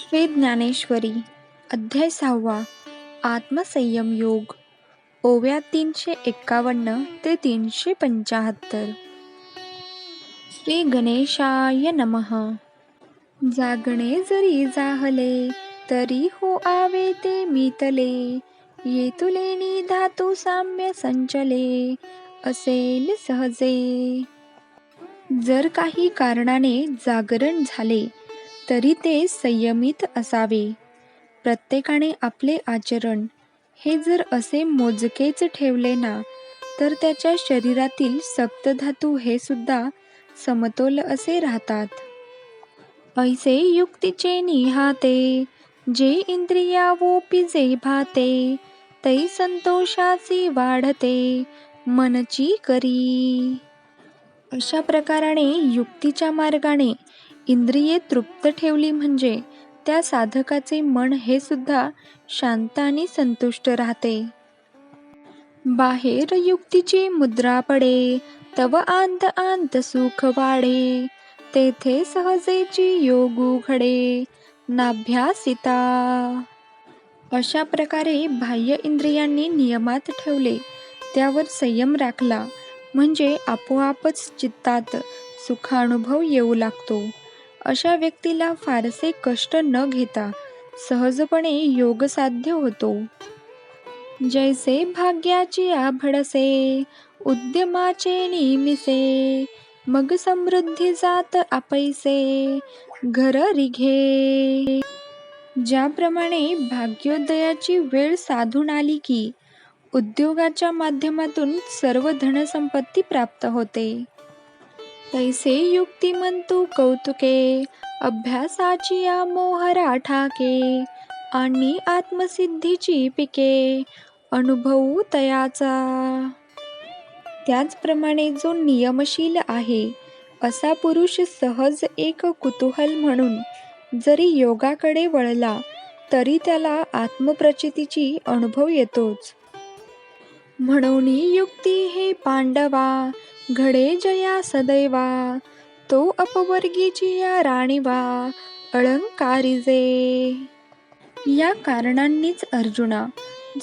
श्री ज्ञानेश्वरी अध्याय सहावा आत्मसंयम योग ओव्या तीनशे एक्कावन्न ते तीनशे पंचाहत्तर. श्री गणेशाय नमः. जागणे जरी जाहले तरी हो आवे ते मीतले. येतुले धातू साम्य संचले असेल सहजे. जर काही कारणाने जागरण झाले तरी ते संयमित असावे. प्रत्येकाने आपले आचरण हे जर असे मोजकेच ठेवले ना तर त्याच्या शरीरातील सप्तधातू हे सुद्धा समतोल असे राहतात. ऐसे युक्तीचे निहाते जे इंद्रिया पिजे भाते तै संतोषाची वाढते मनची करी. अशा प्रकाराने युक्तीच्या मार्गाने इंद्रिये तृप्त ठेवली म्हणजे त्या साधकाचे मन हे सुद्धा शांत आणि संतुष्ट राहते. बाहेर युक्तीची मुद्रा पडे तव आंत आंत सुख वाढे तेथे सहजेची योग उघडे नाभ्यासिता. अशा प्रकारे बाह्य इंद्रियांनी नियमात ठेवले त्यावर संयम राखला म्हणजे आपोआपच चित्तात सुखानुभव येऊ लागतो. अशा व्यक्तीला फारसे कष्ट न घेता सहजपणे योग साध्य होतो. जैसे भाग्याची आभडसे उद्यमाचे निमिसे मग समृद्धी जात आपैसे घर रिघे. ज्याप्रमाणे भाग्योदयाची वेळ साधून आली की उद्योगाच्या माध्यमातून सर्व धनसंपत्ती प्राप्त होते. तैसे युक्तिमंतू कौतुके अभ्यासाची या मोहरा ठाके आणि आत्मसिद्धीची पिके अनुभवू तयाचा. त्याचप्रमाणे जो नियमशील आहे असा पुरुष सहज एक कुतूहल म्हणून जरी योगाकडे वळला तरी त्याला आत्मप्रचितीची अनुभव येतोच. म्हणून युक्ती हे पांडवा घडे जया सदैवा तो अपवर्गीची या राणीवा अलंकारिजे या कारणांनीच अर्जुना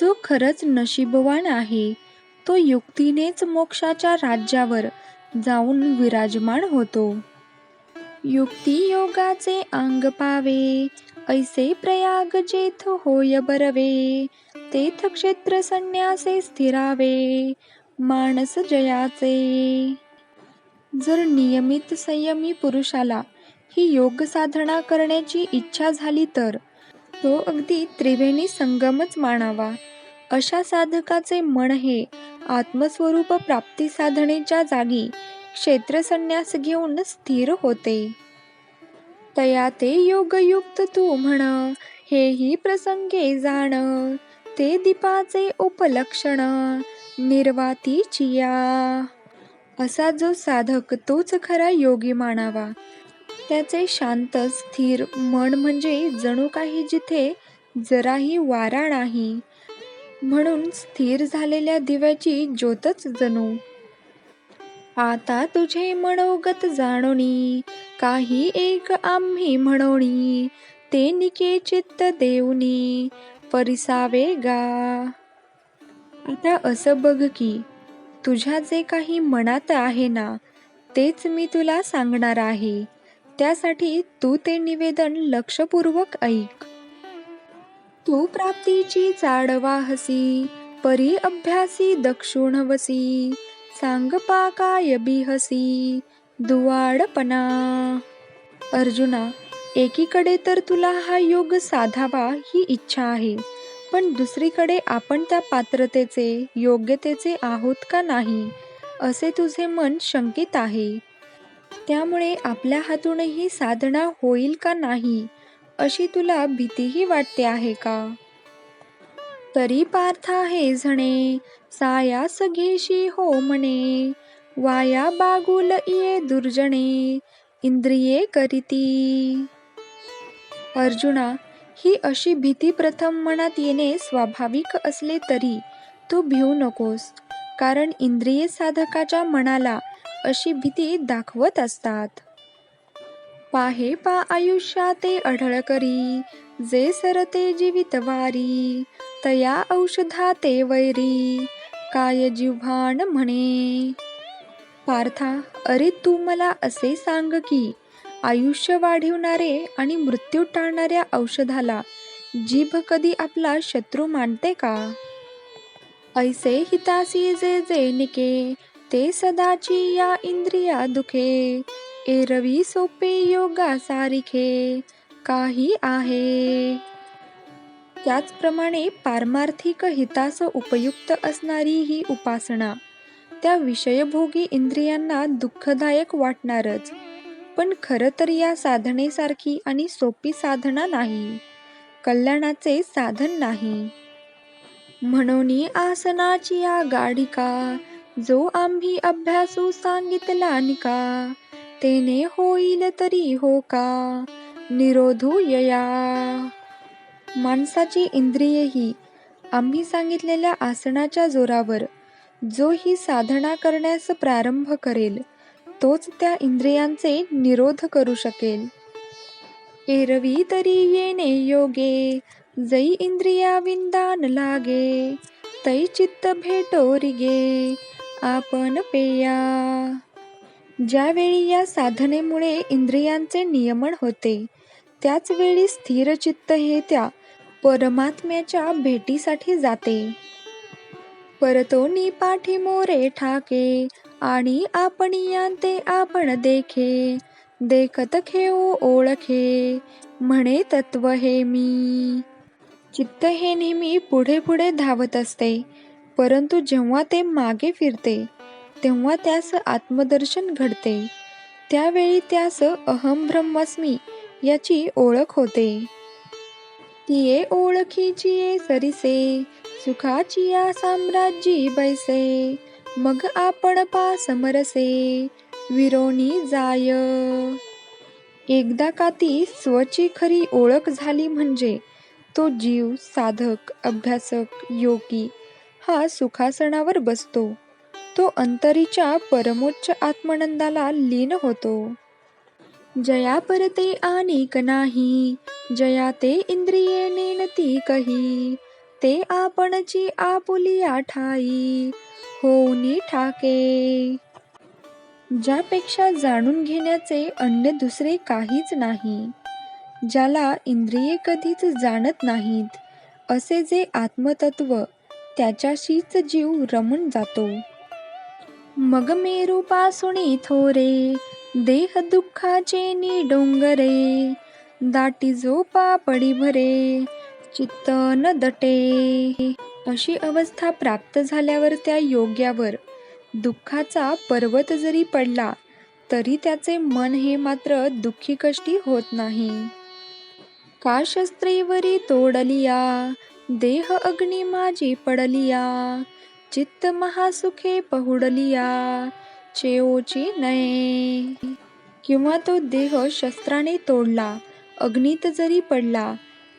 जो खरंच नशीबवान आहे तो युक्तीनेच मोक्षाच्या राज्यावर जाऊन विराजमान होतो. युक्ती योगाचे अंग पावे ऐसे प्रयाग जेथ होय बरवे तेथ क्षेत्र संन्यासे स्थिरावे मानस जयाचे. जर नियमित संयमी पुरुषाला ही योग साधना करण्याची इच्छा झाली तर तो अगदी त्रिवेणी संगमच मानावा. अशा साधकाचे मन हे आत्मस्वरूप प्राप्ती साधनेच्या जागी क्षेत्रसन्यास घेऊन स्थिर होते. तया ते योगयुक्त तू म्हण हेही प्रसंगे जाण ते दीपाचे उपलक्षण निर्वातीचिया असा जो साधक तोच खरा योगी मानावा. त्याचे शांत स्थिर मन म्हणजे जणू काही जिथे जराही वारा नाही. म्हणून स्थिर झालेल्या दिव्याची ज्योतच जणू. आता तुझे मनोगत जाणोनी काही एक आम्ही म्हणोनी ते निके चित्त देऊनी परिसावे गा. आता असं बघ की तुझ्या जे काही मनात आहे ना तेच मी तुला सांगणार आहे. त्यासाठी तू ते निवेदन लक्षपूर्वक ऐक. तू प्राप्तीची चाडवा हसी परी अभ्यासी दक्षुणवसी सांग पाकाय बिहसी दुवाडपणा. अर्जुना एकीकडे तर तुला हा योग साधावा ही इच्छा आहे. पण दुसरीकडे आपण त्या पात्रतेचे योग्यतेचे आहोत का नाही असे तुझे मन शंकित आहे. त्यामुळे आपल्या हातूनही साधना होईल का नाही अशी तुला भीतीही वाटते आहे का? तरी पार्थ हे झणे सायास घेशी हो म्हणे वाया बागुल ये दुर्जणे इंद्रिये करीती. अर्जुना ही अशी भीती प्रथम मनात येणे स्वाभाविक असले तरी तू भिवू नकोस. कारण इंद्रिय साधकाच्या मनाला अशी भीती दाखवत असतात. पाहे पा आयुष्याते अढळ करी जे सरते जीवितवारी तया औषधा ते वैरी काय जिव्हाण म्हणे. पार्था अरे तू मला असे सांग की आयुष्य वाढविणारे आणि मृत्यू टाळणाऱ्या औषधाला जीभ कधी आपला शत्रू मानते का? ऐसे हितासी जे जे निके ते सदाची या इंद्रिया दुखे. एरवी सोपे योगा सारिखे काही आहे. त्याचप्रमाणे पारमार्थिक हितास उपयुक्त असणारी ही उपासना त्या विषयभोगी इंद्रियांना दुःखदायक वाटणारच. पण खरं तर या साधनेसारखी आणि सोपी साधना नाही. कल्याणाचे साधन नाही. म्हणून आसनाची या गाढिका जो आम्ही अभ्यासू सांगितला निका तेने होईल तरी हो का? निरोधू यया. माणसाची इंद्रियेही आम्ही सांगितलेल्या आसनाच्या जोरावर जो ही साधना करण्यास प्रारंभ करेल तोच त्या इंद्रियांचे निरोध करू शकेल. एरवी तरी येणे योगे जई इंद्रिया विंदान लागे तै चित्त भेटो रिगे आपण पेया. ज्यावेळी या साधनेमुळे इंद्रियांचे नियमन होते त्याच वेळी स्थिर चित्त हे त्या परमात्म्याच्या भेटीसाठी जाते. परतोनी पाठी मोरे ठाके आणि आपण यांते आपण देखे देखत खेऊ ओळखे म्हणे तत्व हे मी. चित्त हे नेहमी पुढे पुढे धावत असते परंतु जेव्हा ते मागे फिरते तेव्हा त्यास आत्मदर्शन घडते. त्यावेळी त्यास अहम ब्रह्मस्मी याची ओळख होते. तिये ओळखीची सरिसे सुखाची या साम्राज्यी बैसे. मग आपण पा समरसे विरोणी जाय. एकदा का ती स्वची खरी ओळख झाली म्हणजे तो जीव साधक अभ्यासक योगी हा सुखासनावर बसतो. तो अंतरीच्या परमोच्च आत्मनंदाला लीन होतो. जया परते आनिक नाही जया ते इंद्रिये नेनती कही ते आपणची आपुलिया ठाई होऊनी ठाके. ज्यापेक्षा जाणून घेण्याचे अन्य दुसरे काहीच नाही. ज्याला इंद्रिये कधीच जाणत नाहीत असे जे आत्मतत्व त्याच्याशीच जीव रमून जातो. मग मेरूपासुनी थोरे देह दुःखाचे नी डोंगरे दाटी झोपा पडी भरे चित्त न दटे. अशी अवस्था प्राप्त झाल्यावर त्या योग्यावर दुःखाचा पर्वत जरी पडला तरी त्याचे मन हे मात्र दुःखी कष्टी होत नाही. का शस्त्रेवरी तोडलिया? देह अग्नी माझी पडलिया. चित्त महासुखे पहुडलिया. चेओची नये. किंवा तो देह शस्त्राने तोडला अग्नीत जरी पडला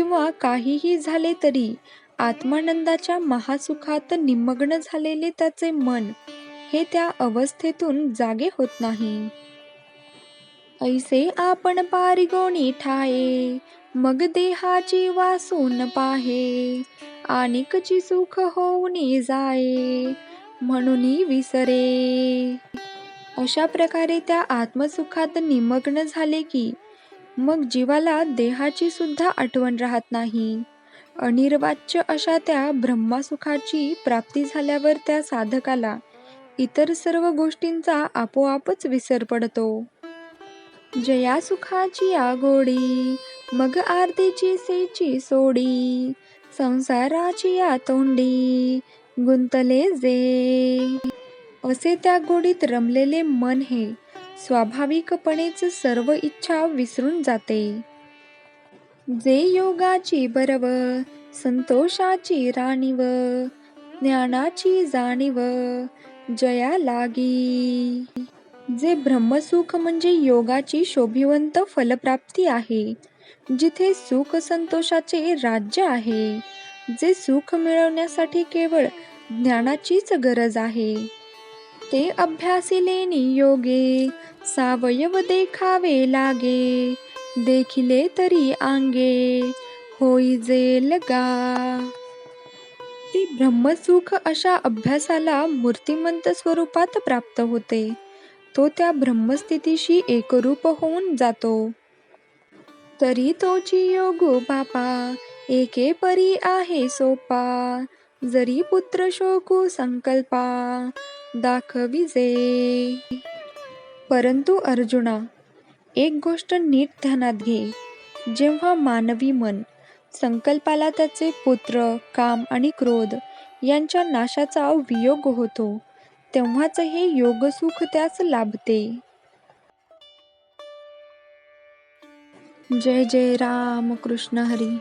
किंवा काहीही झाले तरी आत्मानंदाच्या महासुखात निमग्न झालेले त्याचे मन हे त्या अवस्थेतून जागे होत नाही. ऐसे आपण पारिगोणी ठाये मग देहाची वासून पाहे आणिकची सुख होऊनी जाये म्हणून विसरे. अशा प्रकारे त्या आत्मसुखात निमग्न झाले की मग जीवाला देहाची सुद्धा आठवण राहत नाही. अनिर्वाच्य अशा त्या ब्रह्मासुखाची प्राप्ती झाल्यावर त्या साधकाला इतर सर्व गोष्टींचा आपोआपच विसर पडतो. जया सुखाची आगोडी मग आरतीची सेची सोडी संसाराची या तोंडी गुंतले जे. असे त्या गोडीत रमलेले मन हे स्वाभाविकपणेच सर्व इच्छा विसरून जाते. जे योगाची बरव संतोषाची राणीव ज्ञानाची जाणीव जया लागी. जे ब्रह्मसुख म्हणजे योगाची शोभिवंत फलप्राप्ती आहे जिथे सुख संतोषाचे राज्य आहे जे सुख मिळवण्यासाठी केवळ ज्ञानाचीच गरज आहे. ते अभ्यासिलेनी योगे सावयव देखावे लागे देखिले तरी आंगे होई जे लगा ती ब्रह्मसुख अशा अभ्यासाला मूर्तिमंत स्वरूपात प्राप्त होते. तो त्या ब्रह्मस्थितीशी एकरूप होऊन जातो. तरी तोची योगू बापा एके परी आहे सोपा. जरी पुत्र शोकू संकल्पा दाखविजे परंतु अर्जुना एक गोष्ट नीट ध्यानात घे. जेव्हा मानवी मन संकल्पाला त्याचे पुत्र काम आणि क्रोध यांच्या नाशाचा वियोग होतो तेव्हाच हे योगसुख त्यास लाभते. जय जय राम कृष्ण हरी.